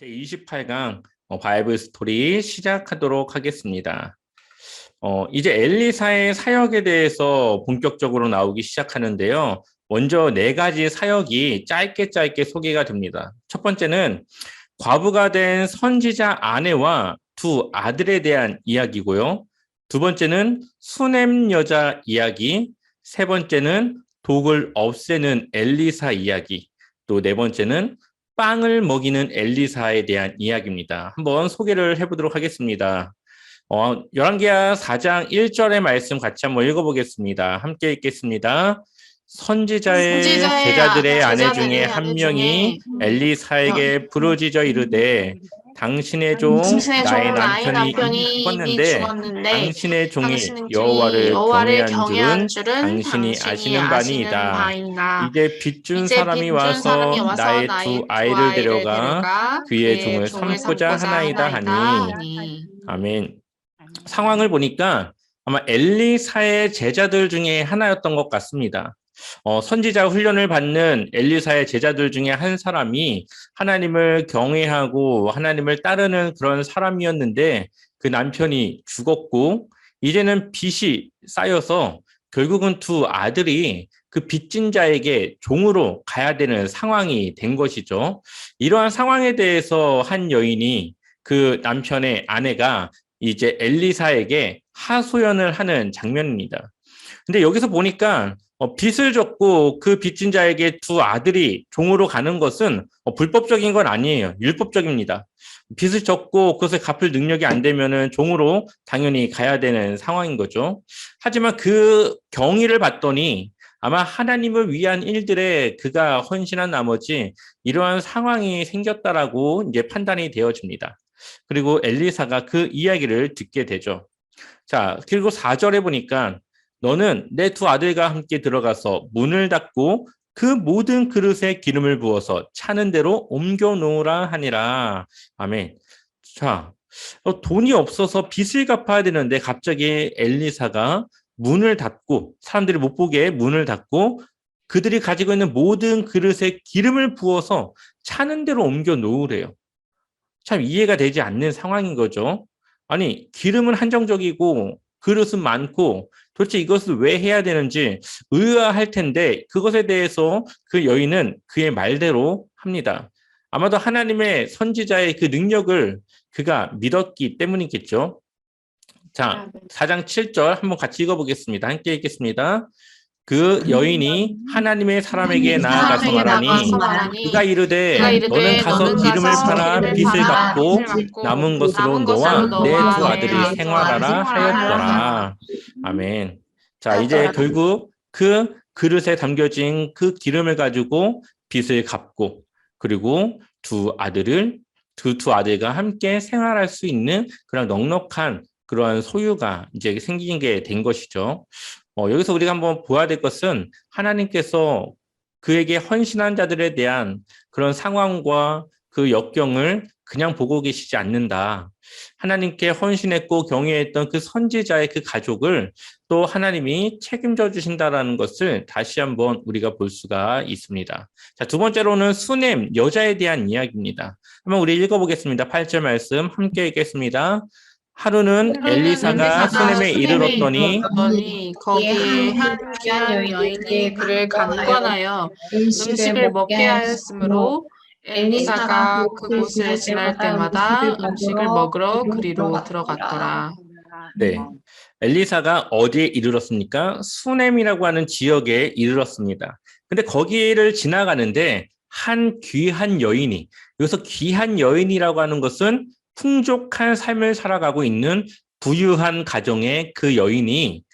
제28강 어, 바이블 스토리 시작하도록 하겠습니다. 어, 이제 엘리사의 사역에 대해서 본격적으로 나오기 시작하는데요. 먼저 네 가지 사역이 짧게 짧게 소개가 됩니다. 첫 번째는 과부가 된 선지자 아내와 두 아들에 대한 이야기고요. 두 번째는 수냄 여자 이야기, 세 번째는 독을 없애는 엘리사 이야기, 또 네 번째는 빵을 먹이는 엘리사에 대한 이야기입니다. 한번 소개를 해보도록 하겠습니다. 어, 열왕기하 4장 1절의 말씀 같이 한번 읽어보겠습니다. 함께 읽겠습니다. 선지자의, 제자들의 아- 아내 중에 한 명이 엘리사에게 부르짖어 이르되 당신의 종 당신의 종 나의 나의 남편이 남편이 죽었는데 죽었는데 당신의 종이 여호와를 여호와를 경외한 줄은 줄은 당신이 아시는 바니이다. 바이나. 이제 빚준 이제 사람이 빚준 와서 사람이 와서 나의 두두 아이를 데려가 그의 종을 종을 삼고자 하나이다 하니 아멘. 상황을 보니까 아마 엘리사의 제자들 중에 하나였던 것 같습니다. 어, 선지자 훈련을 받는 엘리사의 제자들 중에 한 사람이 하나님을 경외하고 하나님을 따르는 그런 사람이었는데 그 남편이 죽었고 이제는 빚이 쌓여서 결국은 두 아들이 그 빚진 자에게 종으로 가야 되는 상황이 된 것이죠. 이러한 상황에 대해서 한 여인이 그 남편의 아내가 이제 엘리사에게 하소연을 하는 장면입니다. 근데 여기서 보니까 어, 빚을 졌고 그 빚진 자에게 두 아들이 종으로 가는 것은 어, 불법적인 건 아니에요. 율법적입니다. 빚을 졌고 그것을 갚을 능력이 안 되면은 종으로 당연히 가야 되는 상황인 거죠. 하지만 그 경위를 봤더니 아마 하나님을 위한 일들에 그가 헌신한 나머지 이러한 상황이 생겼다라고 이제 판단이 되어집니다. 그리고 엘리사가 그 이야기를 듣게 되죠. 자, 그리고 4절에 보니까 너는 내 두 아들과 함께 들어가서 문을 닫고 그 모든 그릇에 기름을 부어서 차는 대로 옮겨 놓으라 하니라. 아멘. 자, 어, 돈이 없어서 빚을 갚아야 되는데 갑자기 엘리사가 문을 닫고 사람들이 못 보게 문을 닫고 그들이 가지고 있는 모든 그릇에 기름을 부어서 차는 대로 옮겨 놓으래요. 참 이해가 되지 않는 상황인 거죠. 아니, 기름은 한정적이고 그릇은 많고 도대체 이것을 왜 해야 되는지 의아할 텐데 그것에 대해서 그 여인은 그의 말대로 합니다. 아마도 하나님의 선지자의 그 능력을 그가 믿었기 때문이겠죠. 자, 4장 7절 한번 같이 읽어보겠습니다. 함께 읽겠습니다. 그 여인이 하나님의 사람에게 나아가서 말하니 그가 이르되 너는 가서 기름을 팔아 빚을 갚고 남은 것으로 너와 내두내 아들이 생활하라 하였더라. 아멘. 자, 이제 결국 그 그릇에 담겨진 그 기름을 가지고 빚을 갚고 그리고 두 아들을 두두 아들과 함께 생활할 수 있는 그런 넉넉한 그러한 소유가 이제 생긴 게 된 것이죠. 어, 여기서 우리가 한번 보아야 될 것은 하나님께서 그에게 헌신한 자들에 대한 그런 상황과 그 역경을 그냥 보고 계시지 않는다. 하나님께 헌신했고 경외했던 그 선지자의 그 가족을 또 하나님이 책임져 주신다라는 것을 다시 한번 우리가 볼 수가 있습니다. 자, 두 번째로는 수냄, 여자에 대한 이야기입니다. 한번 우리 읽어보겠습니다. 8절 말씀 함께 읽겠습니다. 하루는 엘리사가 수냄에 이르렀더니 거기에 한 귀한 여인이 그를 강권하여 음식을 먹게 하였으므로 엘리사가 그곳을 지날 때마다 음식을 먹으러 그리로 들어갔더라. 네. 엘리사가 어디에 이르렀습니까? 수넴이라고 하는 지역에 이르렀습니다. 근데 거기를 지나가는데 한 귀한 여인이 여기서 귀한 여인이라고 하는 것은 풍족한 삶을 살아가고 있는 부유한 가정의 그 여인이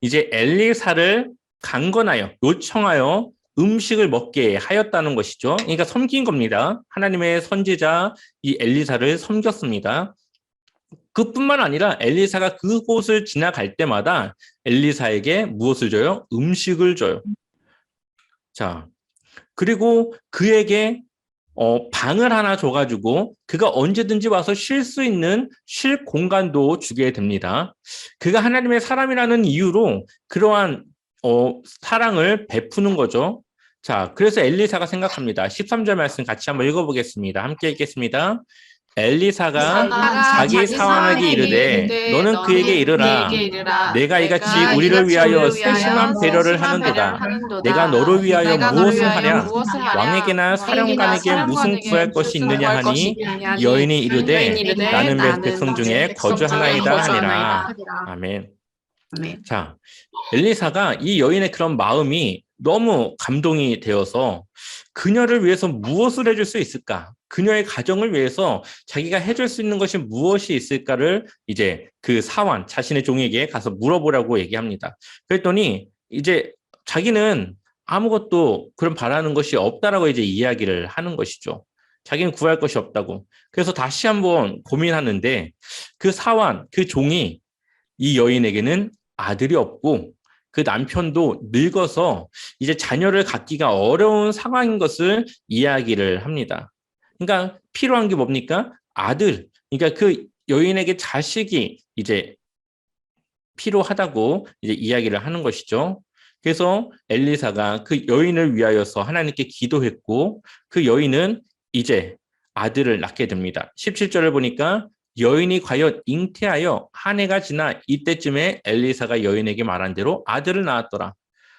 이제 엘리사를 강건하여 요청하여 음식을 먹게 하였다는 것이죠. 그러니까 섬긴 겁니다. 하나님의 선지자 이 엘리사를 섬겼습니다. 그뿐만 아니라 엘리사가 그곳을 지나갈 때마다 엘리사에게 무엇을 줘요? 음식을 줘요. 자, 그리고 그에게 어, 방을 하나 줘가지고 그가 언제든지 와서 쉴 수 있는 쉴 공간도 주게 됩니다. 그가 하나님의 사람이라는 이유로 그러한 어, 사랑을 베푸는 거죠. 자, 그래서 엘리사가 생각합니다. 13절 말씀 같이 한번 읽어보겠습니다. 함께 읽겠습니다. 엘리사가 자기 사환에게 이르되 너는 그에게 이르라. 내가 이같이 우리를 위하여 세심한 배려를 하는도다. 내가 너를 위하여 무엇을 하랴? 왕에게나 사령관에게 무슨 구할 것이 있느냐 하니 여인이 이르되 나는 몇 백성 중에 거주 하나이다 하니라. 아멘. 아멘. 자, 엘리사가 이 여인의 그런 마음이 너무 감동이 되어서 그녀를 위해서 무엇을 해줄 수 있을까? 그녀의 가정을 위해서 자기가 해줄 수 있는 것이 무엇이 있을까를 이제 그 사환, 자신의 종에게 가서 물어보라고 얘기합니다. 그랬더니 이제 자기는 아무것도 그런 바라는 것이 없다라고 이제 이야기를 하는 것이죠. 자기는 구할 것이 없다고. 그래서 다시 한번 고민하는데 그 사환, 그 종이 이 여인에게는 아들이 없고 그 남편도 늙어서 이제 자녀를 갖기가 어려운 상황인 것을 이야기를 합니다. 그러니까 필요한 게 뭡니까? 아들. 그러니까 그 여인에게 자식이 이제 필요하다고 이제 이야기를 하는 것이죠. 그래서 엘리사가 그 여인을 위하여서 하나님께 기도했고 그 여인은 이제 아들을 낳게 됩니다. 17절을 보니까 여인이 과연 잉태하여 한 해가 지나 이때쯤에 엘리사가 여인에게 말한 대로 아들을 낳았더라.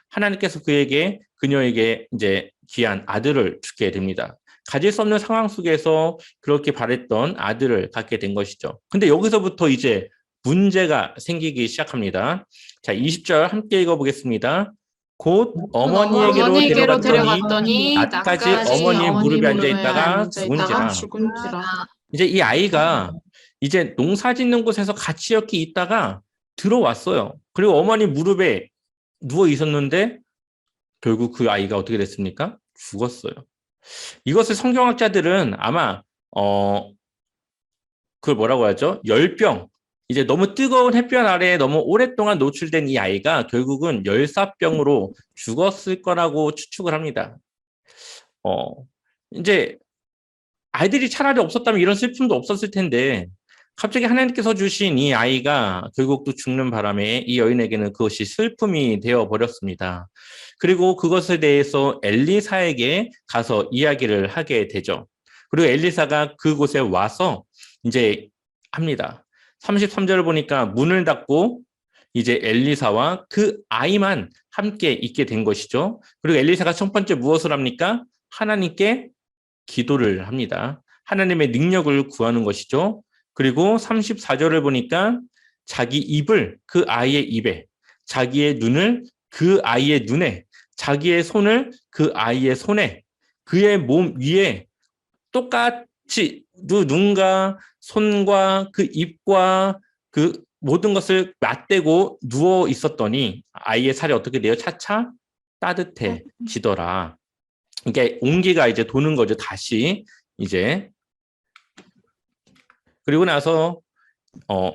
하나님께서 그에게 그녀에게 이제 귀한 아들을 주게 됩니다. 가질 수 없는 상황 속에서 그렇게 바랬던 아들을 갖게 된 것이죠. 근데 여기서부터 이제 문제가 생기기 시작합니다. 자, 20절 함께 읽어보겠습니다. 곧 어머니에게로, 어머니에게로 데려갔더니 데려갔더니 낮까지 어머니의 무릎에 앉아 있다가 죽은지라. 죽은지라. 이제 이 아이가 이제 농사 짓는 곳에서 같이 이렇게 있다가 들어왔어요. 그리고 어머니 무릎에 누워 있었는데 결국 그 아이가 어떻게 됐습니까? 죽었어요. 이것을 성경학자들은 아마 어 그걸 뭐라고 하죠? 열병. 이제 너무 뜨거운 햇볕 아래에 너무 오랫동안 노출된 이 아이가 결국은 열사병으로 죽었을 거라고 추측을 합니다. 어 이제 아이들이 차라리 없었다면 이런 슬픔도 없었을 텐데 갑자기 하나님께서 주신 이 아이가 결국 또 죽는 바람에 이 여인에게는 그것이 슬픔이 되어 버렸습니다. 그리고 그것에 대해서 엘리사에게 가서 이야기를 하게 되죠. 그리고 엘리사가 그곳에 와서 이제 합니다. 33절을 보니까 문을 닫고 이제 엘리사와 그 아이만 함께 있게 된 것이죠. 그리고 엘리사가 첫 번째 무엇을 합니까? 하나님께 기도를 합니다. 하나님의 능력을 구하는 것이죠. 그리고 34절을 보니까 자기 입을 그 아이의 입에, 자기의 눈을 그 아이의 눈에, 자기의 손을 그 아이의 손에, 그의 몸 위에 똑같이 누- 눈과 손과 그 입과 그 모든 것을 맞대고 누워 있었더니 아이의 살이 어떻게 돼요? 차차 따뜻해지더라. 이게 온기가 이제 도는 거죠. 다시 이제 그리고 나서 어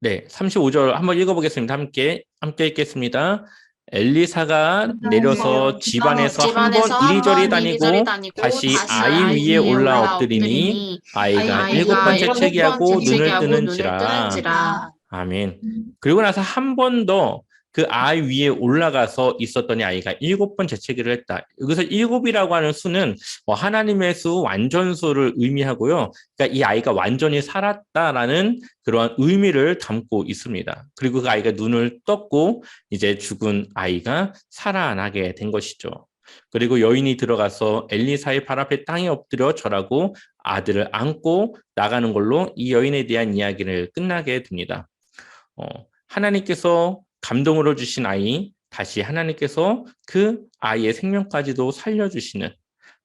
네, 35절 한번 읽어보겠습니다. 함께 함께 읽겠습니다. 엘리사가 내려서 집안에서 한번 이리저리 다니고 다시 아이 위에 올라 엎드리니 아이가 일곱 번째 체기하고 눈을 뜨는지라. 아멘. 그리고 나서 한 번 더 그 아이 위에 올라가서 있었더니 아이가 일곱 번 재채기를 했다. 여기서 일곱이라고 하는 수는 뭐 하나님의 수 완전수를 의미하고요. 그러니까 이 아이가 완전히 살았다라는 그러한 의미를 담고 있습니다. 그리고 그 아이가 눈을 떴고 이제 죽은 아이가 살아나게 된 것이죠. 그리고 여인이 들어가서 엘리사의 발 앞에 땅에 엎드려 절하고 아들을 안고 나가는 걸로 이 여인에 대한 이야기를 끝나게 됩니다. 어, 하나님께서 감동으로 주신 아이, 다시 하나님께서 그 아이의 생명까지도 살려주시는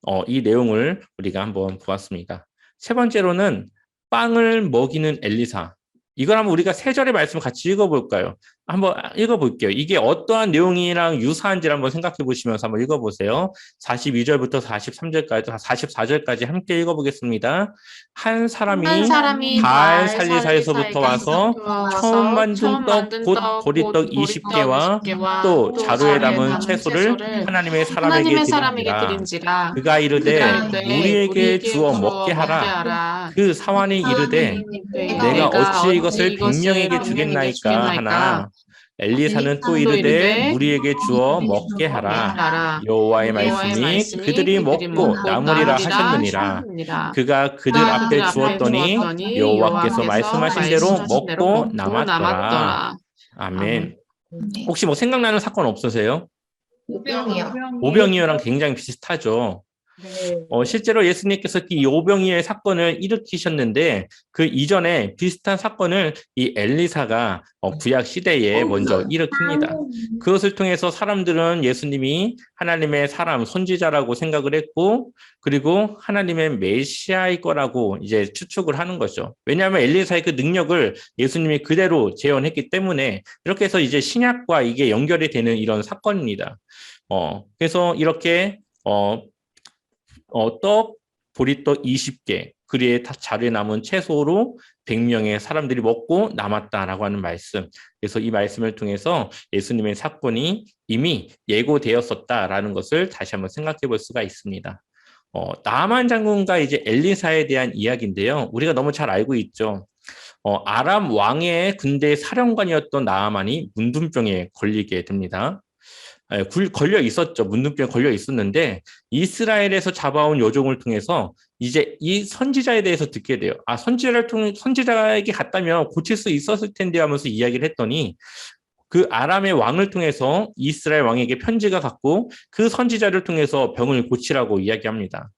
어, 이 내용을 우리가 한번 보았습니다. 세 번째로는 빵을 먹이는 엘리사. 이걸 한번 우리가 세 절의 말씀 같이 읽어볼까요? 한번 읽어볼게요. 이게 어떠한 내용이랑 유사한지를 한번 생각해 보시면서 한번 읽어보세요. 42절부터 43절까지, 44절까지 함께 읽어보겠습니다. 한 사람이, 한 사람이 발발 살리사에서부터 와서 처음 만든 떡, 곧 보리떡 20개와 또 자루에 담은 채소를 하나님의 사람에게 드린지라. 그가 이르되 우리에게 주어 먹게 하라. 그 사환이 이르되 내가 어찌 이것을 백명에게 주겠나이까 하나 엘리사는 또또 이르되 우리에게 주어 먹게 하라. 여호와의 말씀이 그들이 먹고 남으리라 하셨느니라. 그가 그들 앞에 주었더니 여호와께서 말씀하신 대로 먹고 남았더라. 아멘. 네. 혹시 뭐 생각나는 사건 없으세요? 오병이요. 오병이어랑 굉장히 비슷하죠. 네. 어, 실제로 예수님께서 이 오병이어의 사건을 일으키셨는데 그 이전에 비슷한 사건을 이 엘리사가 어, 구약 시대에 먼저 일으킵니다. 그것을 통해서 사람들은 예수님이 하나님의 사람 선지자라고 생각을 했고 그리고 하나님의 메시아일 거라고 이제 추측을 하는 거죠. 왜냐하면 엘리사의 그 능력을 예수님이 그대로 재현했기 때문에 이렇게 해서 이제 신약과 이게 연결이 되는 이런 사건입니다. 어, 그래서 이렇게 어, 어, 떡, 보리떡 20개, 그리에 다 자리에 남은 채소로 100명의 사람들이 먹고 남았다라고 하는 말씀. 그래서 이 말씀을 통해서 예수님의 사건이 이미 예고되었었다라는 것을 다시 한번 생각해 볼 수가 있습니다. 어, 나만 장군과 이제 엘리사에 대한 이야기인데요. 우리가 너무 잘 알고 있죠. 어, 아람 왕의 군대 사령관이었던 나아만이 문둥병에 걸리게 됩니다. 예, 굴- 걸려 있었죠. 문둥병에 걸려 있었는데 이스라엘에서 잡아온 요종을 통해서 이제 이 선지자에 대해서 듣게 돼요. 아, 선지자를 통해 선지자에게 갔다면 고칠 수 있었을 텐데 하면서 이야기를 했더니 그 아람의 왕을 통해서 이스라엘 왕에게 편지가 갔고 그 선지자를 통해서 병을 고치라고 이야기합니다.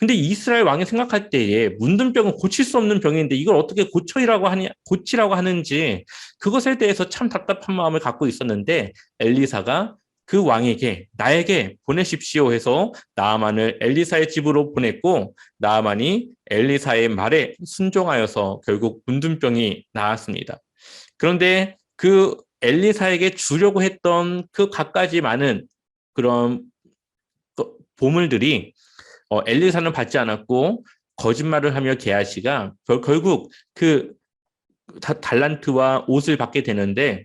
근데 이스라엘 왕이 생각할 때에 문둥병은 고칠 수 없는 병인데 이걸 어떻게 고쳐이라고 하냐, 고치라고 하는지 그것에 대해서 참 답답한 마음을 갖고 있었는데 엘리사가 그 왕에게 나에게 보내십시오 해서 나아만을 엘리사의 집으로 보냈고 나아만이 엘리사의 말에 순종하여서 결국 문둥병이 나았습니다. 그런데 그 엘리사에게 주려고 했던 그 갖가지 많은 그런 그 보물들이 어, 엘리사는 받지 않았고 거짓말을 하며 게하시가 결- 결국 그 다- 달란트와 옷을 받게 되는데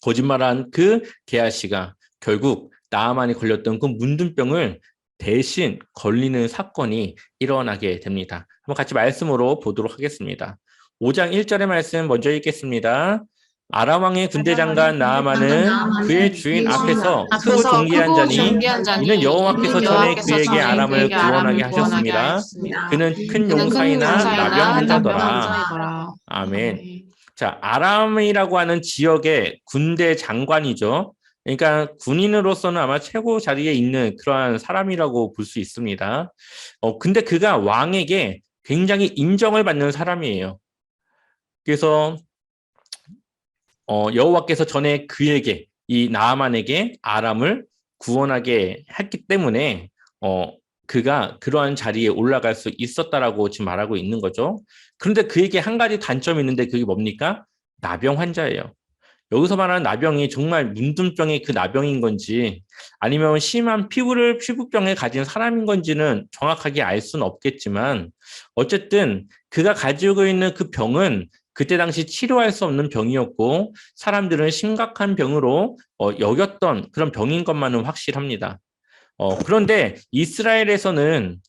거짓말한 그 게하시가 결국 나아만이 걸렸던 그 문둥병을 대신 걸리는 사건이 일어나게 됩니다. 한번 같이 말씀으로 보도록 하겠습니다. 5장 1절의 말씀 먼저 읽겠습니다. 아람 왕의 군대 장관 나아만은 그의 주인 앞에서 크고 존귀한 자니 이는 여호와께서 전에 그에게 아람을 구원하게 하셨습니다. 그는 큰 용사이나 나병 환자더라. 아멘. 자, 아람이라고 하는 지역의 군대 장관이죠. 그러니까 군인으로서는 아마 최고 자리에 있는 그러한 사람이라고 볼 수 있습니다. 어, 근데 그가 왕에게 굉장히 인정을 받는 사람이에요. 그래서 어, 여호와께서 전에 그에게 이 나아만에게 아람을 구원하게 했기 때문에 어, 그가 그러한 자리에 올라갈 수 있었다라고 지금 말하고 있는 거죠. 그런데 그에게 한 가지 단점이 있는데 그게 뭡니까? 나병 환자예요. 여기서 말하는 나병이 정말 문둥병의 그 나병인 건지 아니면 심한 피부를 피부병에 가진 사람인 건지는 정확하게 알 수는 없겠지만 어쨌든 그가 가지고 있는 그 병은 그때 당시 치료할 수 없는 병이었고 사람들은 심각한 병으로 어, 여겼던 그런 병인 것만은 확실합니다. 어, 그런데 이스라엘에서는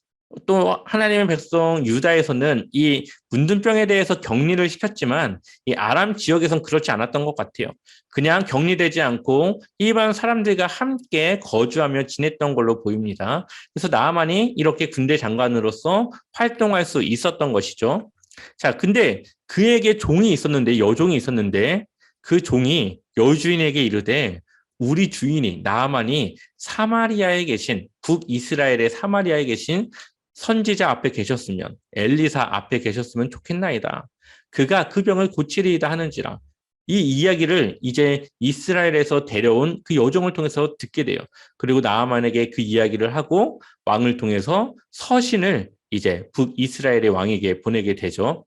또 하나님의 백성 유다에서는 이 문둥병에 대해서 격리를 시켰지만 이 아람 지역에선 그렇지 않았던 것 같아요. 그냥 격리되지 않고 일반 사람들과 함께 거주하며 지냈던 걸로 보입니다. 그래서 나아만이 이렇게 군대 장관으로서 활동할 수 있었던 것이죠. 자, 근데 그에게 종이 있었는데 여종이 있었는데 그 종이 여주인에게 이르되 우리 주인이 나아만이 사마리아에 계신 북이스라엘의 사마리아에 계신 선지자 앞에 계셨으면 엘리사 앞에 계셨으면 좋겠나이다. 그가 그 병을 고치리이다 하는지라. 이 이야기를 이제 이스라엘에서 데려온 그 여종을 통해서 듣게 돼요. 그리고 나아만에게 그 이야기를 하고 왕을 통해서 서신을 이제 북이스라엘의 왕에게 보내게 되죠.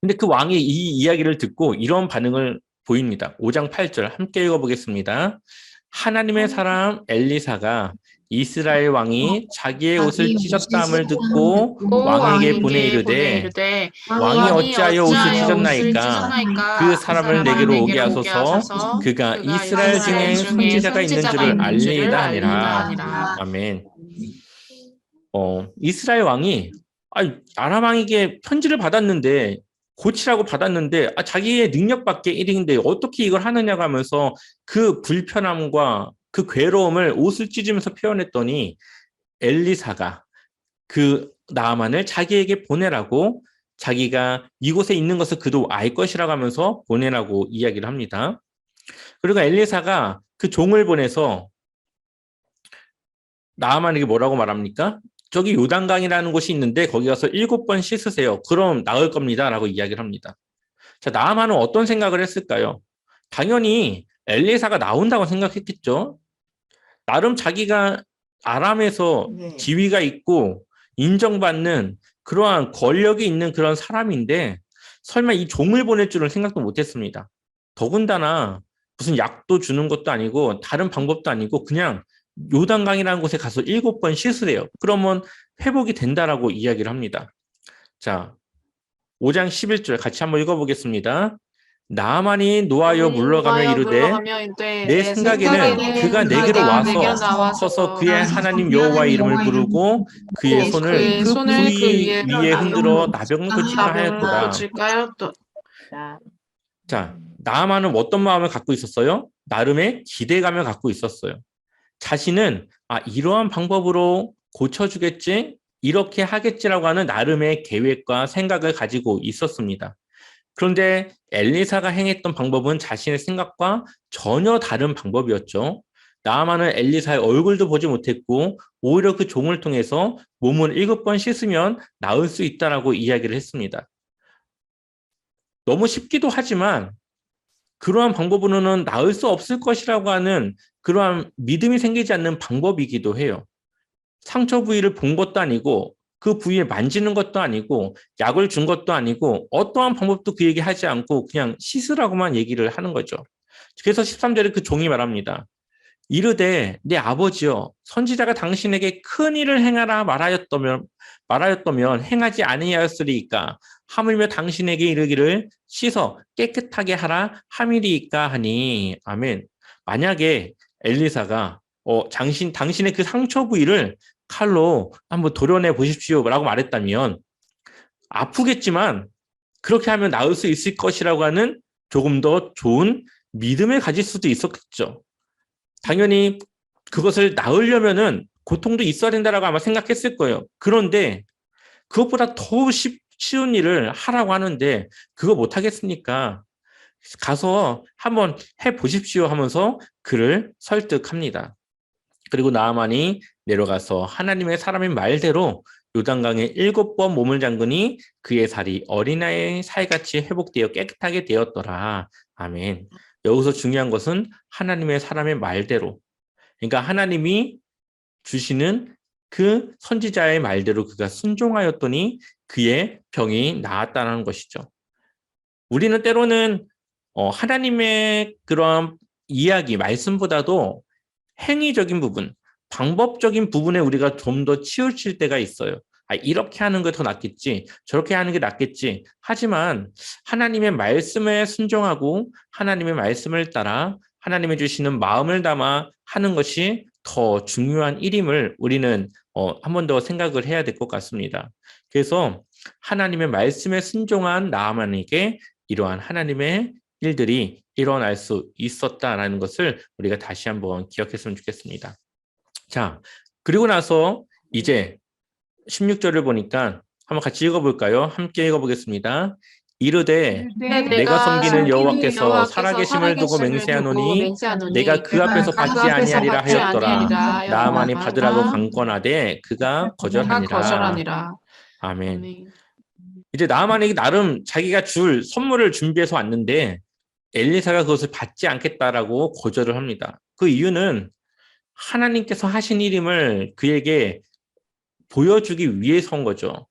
근데 그 왕이 이 이야기를 듣고 이런 반응을 보입니다. 5장 8절 함께 읽어보겠습니다. 하나님의 사람 엘리사가 이스라엘 왕이 자기의 옷을 찢었다함을 듣고 왕에게 보내 이르되 왕이 어찌하여 옷을 찢었나이까 그 사람을 내게로 오게 하소서 그가 이스라엘 중에 선지자가 있는 줄을 알리이다 하니라. 아멘. 어, 이스라엘 왕이 아니, 아람 왕에게 편지를 받았는데 고치라고 받았는데 아, 자기의 능력밖에 1인데 어떻게 이걸 하느냐고 하면서 그 불편함과 그 괴로움을 옷을 찢으면서 표현했더니 엘리사가 그 나아만을 자기에게 보내라고 자기가 이곳에 있는 것을 그도 알 것이라고 하면서 보내라고 이야기를 합니다. 그리고 엘리사가 그 종을 보내서 나아만에게 뭐라고 말합니까? 저기 요단강이라는 곳이 있는데 거기 가서 일곱 번 씻으세요. 그럼 나을 겁니다. 라고 이야기를 합니다. 자, 나아만은 어떤 생각을 했을까요? 당연히 엘리사가 나온다고 생각했겠죠. 나름 자기가 아람에서 네. 지위가 있고 인정받는 그러한 권력이 있는 그런 사람인데 설마 이 종을 보낼 줄은 생각도 못했습니다. 더군다나 무슨 약도 주는 것도 아니고 다른 방법도 아니고 그냥 요단강이라는 곳에 가서 일곱 번 씻으래요. 그러면 회복이 된다라고 이야기를 합니다. 자, 5장 11절 같이 한번 읽어보겠습니다. 나만이 노하여 물러가며 이르되 내 생각에는 그가 내게로 와서 서서 그의 하나님 여호와 이름을 부르고 그의 손을 그 손을 그 부위 위에 흔들어 나병을? 또 자, 나아만은 어떤 마음을 갖고 있었어요? 나름의 기대감을 갖고 있었어요. 자신은 아 이러한 방법으로 고쳐주겠지, 이렇게 하겠지라고 하는 나름의 계획과 생각을 가지고 있었습니다. 그런데 엘리사가 행했던 방법은 자신의 생각과 전혀 다른 방법이었죠. 나아만은 엘리사의 얼굴도 보지 못했고 오히려 그 종을 통해서 몸을 일곱 번 씻으면 나을 수 있다라고 이야기를 했습니다. 너무 쉽기도 하지만 그러한 방법으로는 나을 수 없을 것이라고 하는 그러한 믿음이 생기지 않는 방법이기도 해요. 상처 부위를 본 것도 아니고 그 부위에 만지는 것도 아니고 약을 준 것도 아니고 어떠한 방법도 그에게 하지 않고 그냥 씻으라고만 얘기를 하는 거죠. 그래서 13절에 그 종이 말합니다. 이르되 내 아버지여 선지자가 당신에게 큰 일을 행하라 말하였다면 말하였다면 행하지 아니하였으리이까 하물며 당신에게 이르기를 씻어 깨끗하게 하라 함이리이까 하니 아멘. 만약에 엘리사가 어 당신 당신의 그 상처 부위를 칼로 한번 도려내 보십시오라고 말했다면 아프겠지만 그렇게 하면 나을 수 있을 것이라고 하는 조금 더 좋은 믿음을 가질 수도 있었겠죠. 당연히 그것을 나으려면은 고통도 있어야 된다라고 아마 생각했을 거예요. 그런데 그것보다 더 쉽, 쉬운 일을 하라고 하는데 그거 못 하겠습니까? 가서 한번 해 보십시오 하면서 그를 설득합니다. 그리고 나아만이 내려가서 하나님의 사람인 말대로 요단강에 일곱 번 몸을 잠그니 그의 살이 어린아이의 살같이 회복되어 깨끗하게 되었더라. 아멘. 여기서 중요한 것은 하나님의 사람의 말대로. 그러니까 하나님이 주시는 그 선지자의 말대로 그가 순종하였더니 그의 병이 나았다는 것이죠. 우리는 때로는 어, 하나님의 그런 이야기, 말씀보다도 행위적인 부분, 방법적인 부분에 우리가 좀 더 치우칠 때가 있어요. 아, 이렇게 하는 게 더 낫겠지, 저렇게 하는 게 낫겠지. 하지만 하나님의 말씀에 순종하고 하나님의 말씀을 따라 하나님의 주시는 마음을 담아 하는 것이 더 중요한 일임을 우리는 어, 한 번 더 생각을 해야 될 것 같습니다. 그래서 하나님의 말씀에 순종한 나아만에게 이러한 하나님의 일들이 일어날 수 있었다라는 것을 우리가 다시 한번 기억했으면 좋겠습니다. 자, 그리고 나서 이제 16절을 보니까 한번 같이 읽어볼까요? 함께 읽어보겠습니다. 이르되 네, 내가 섬기는 여호와께서 살아계심을 두고 맹세하노니 맹세하노니 내가 그 앞에서 그 받지 아니하리라 하였더라. 나만이. 받으라고 강권하되 그가 그가 거절하니라. 아멘. 아멘. 이제 나만이 나름 자기가 줄 선물을 준비해서 왔는데 엘리사가 그것을 받지 않겠다라고 거절을 합니다. 그 이유는 하나님께서 하신 일임을 그에게 보여주기 위해서인 거죠.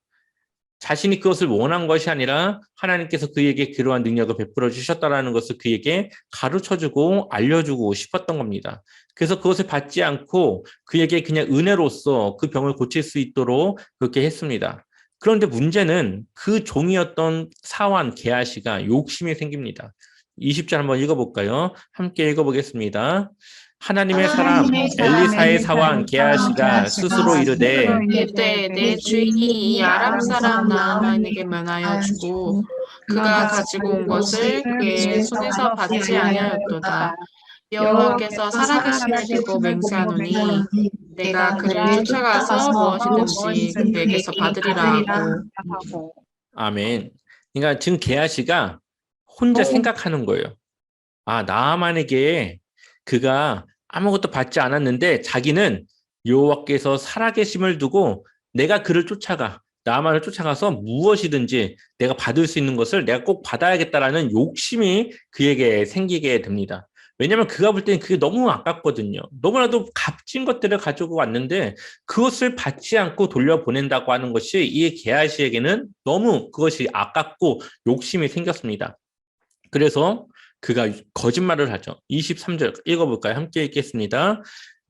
자신이 그것을 원한 것이 아니라 하나님께서 그에게 그러한 능력을 베풀어 주셨다라는 것을 그에게 가르쳐주고 알려주고 싶었던 겁니다. 그래서 그것을 받지 않고 그에게 그냥 은혜로서 그 병을 고칠 수 있도록 그렇게 했습니다. 그런데 문제는 그 종이었던 사환 게하시가 욕심이 생깁니다. 20절 한번 읽어볼까요? 함께 읽어보겠습니다. 하나님의 사람 하나님의 사람 엘리사의 엘리사의 게하시가 사환 스스로 이르되 이때 내 주인이 이 아람 사람 나아만에게 면하여 주고 그가 가지고 온 것을 그의 손에서 받지 아니하였도다. 여호와께서 살아계심을 두고 맹세하노니 내가 그를 쫓아가서 무엇이든지 그에게서 받으리라 하고 아멘. 그러니까 지금 게하시가 혼자 생각하는 거예요. 아, 나만에게 그가 아무것도 받지 않았는데 자기는 여호와께서 살아계심을 두고 내가 그를 쫓아가 나만을 쫓아가서 무엇이든지 내가 받을 수 있는 것을 내가 꼭 받아야겠다라는 욕심이 그에게 생기게 됩니다. 왜냐하면 그가 볼 때는 그게 너무 아깝거든요. 너무나도 값진 것들을 가지고 왔는데 그것을 받지 않고 돌려보낸다고 하는 것이 이 게하시에게는 너무 그것이 아깝고 욕심이 생겼습니다. 그래서 그가 거짓말을 하죠. 23절 읽어볼까요? 함께 읽겠습니다.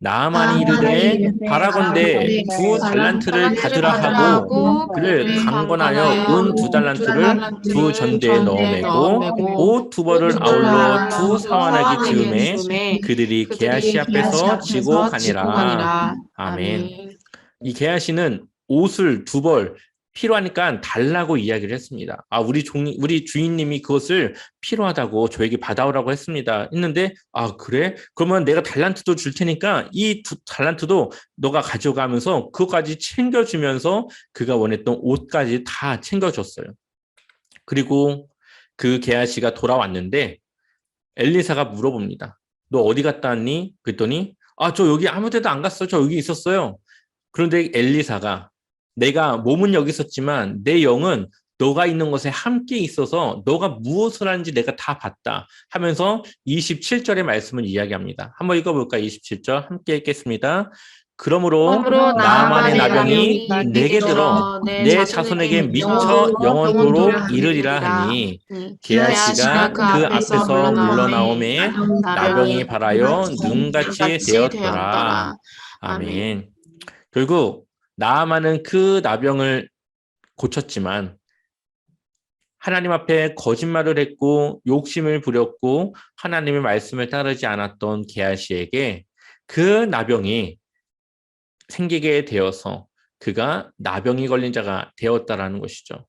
나만이 이르되 바라건대 두 달란트를 받으라 하고 그를 강권하여 은 두 달란트를 두 전대에 넣어매고 옷 두 벌을 아울러 두 사환하기 즈음에 그들이 게하시 앞에서 지고 가니라. 아멘. 이 게하시는 옷을 두 벌 필요하니까 달라고 이야기를 했습니다. 아, 우리 종, 우리 주인님이 그것을 필요하다고 저에게 받아오라고 했습니다. 했는데, 아, 그래? 그러면 내가 달란트도 줄 테니까 이 두 달란트도 너가 가져가면서 그것까지 챙겨주면서 그가 원했던 옷까지 다 챙겨줬어요. 그리고 그 게하시가 돌아왔는데 엘리사가 물어봅니다. 너 어디 갔다 왔니? 그랬더니 아, 저 여기 아무 데도 안 갔어요. 저 여기 있었어요. 그런데 엘리사가 내가 몸은 여기 있었지만 내 영은 너가 있는 곳에 함께 있어서 너가 무엇을 하는지 내가 다 봤다 하면서 27절의 말씀을 이야기합니다. 한번 읽어볼까? 27절 함께 읽겠습니다. 그러므로 그러므로 나만의 나병이 나병이 내게 들어 내 자손에게 미쳐 영원토록 이르리라 하니 게하시가 그 앞에서 물러나오매 나병이 발하여 눈같이 되었더라. 아멘. 결국 나아만은 그 나병을 고쳤지만 하나님 앞에 거짓말을 했고 욕심을 부렸고 하나님의 말씀을 따르지 않았던 게하시에게 그 나병이 생기게 되어서 그가 나병이 걸린 자가 되었다라는 것이죠.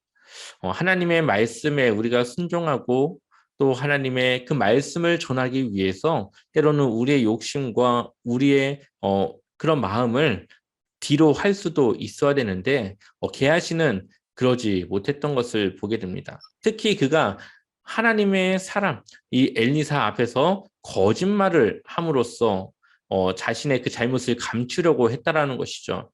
어, 하나님의 말씀에 우리가 순종하고 또 하나님의 그 말씀을 전하기 위해서 때로는 우리의 욕심과 우리의 어, 그런 마음을 뒤로 할 수도 있어야 되는데 어, 게하시는 그러지 못했던 것을 보게 됩니다. 특히 그가 하나님의 사람 이 엘리사 앞에서 거짓말을 함으로써 어, 자신의 그 잘못을 감추려고 했다라는 것이죠.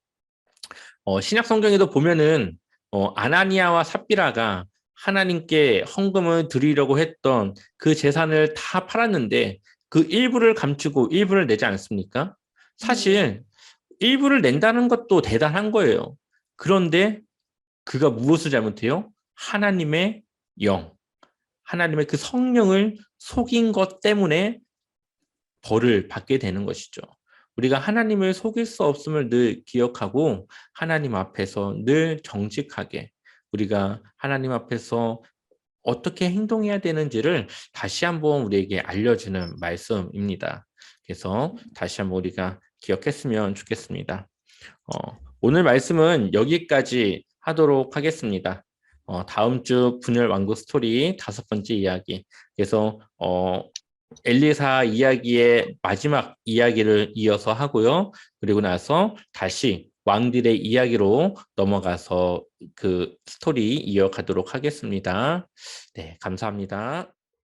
어, 신약 성경에도 보면은 어, 아나니아와 삽비라가 하나님께 헌금을 드리려고 했던 그 재산을 다 팔았는데 그 일부를 감추고 일부를 내지 않습니까? 사실 일부를 낸다는 것도 대단한 거예요. 그런데 그가 무엇을 잘못해요? 하나님의 영, 하나님의 그 성령을 속인 것 때문에 벌을 받게 되는 것이죠. 우리가 하나님을 속일 수 없음을 늘 기억하고 하나님 앞에서 늘 정직하게 우리가 하나님 앞에서 어떻게 행동해야 되는지를 다시 한번 우리에게 알려주는 말씀입니다. 그래서 다시 한번 우리가 기억했으면 좋겠습니다. 어, 오늘 말씀은 여기까지 하도록 하겠습니다. 어, 다음 주 분열 왕국 스토리 다섯 번째 이야기. 그래서 어, 엘리사 이야기의 마지막 이야기를 이어서 하고요. 그리고 나서 다시 왕들의 이야기로 넘어가서 그 스토리 이어가도록 하겠습니다. 네, 감사합니다.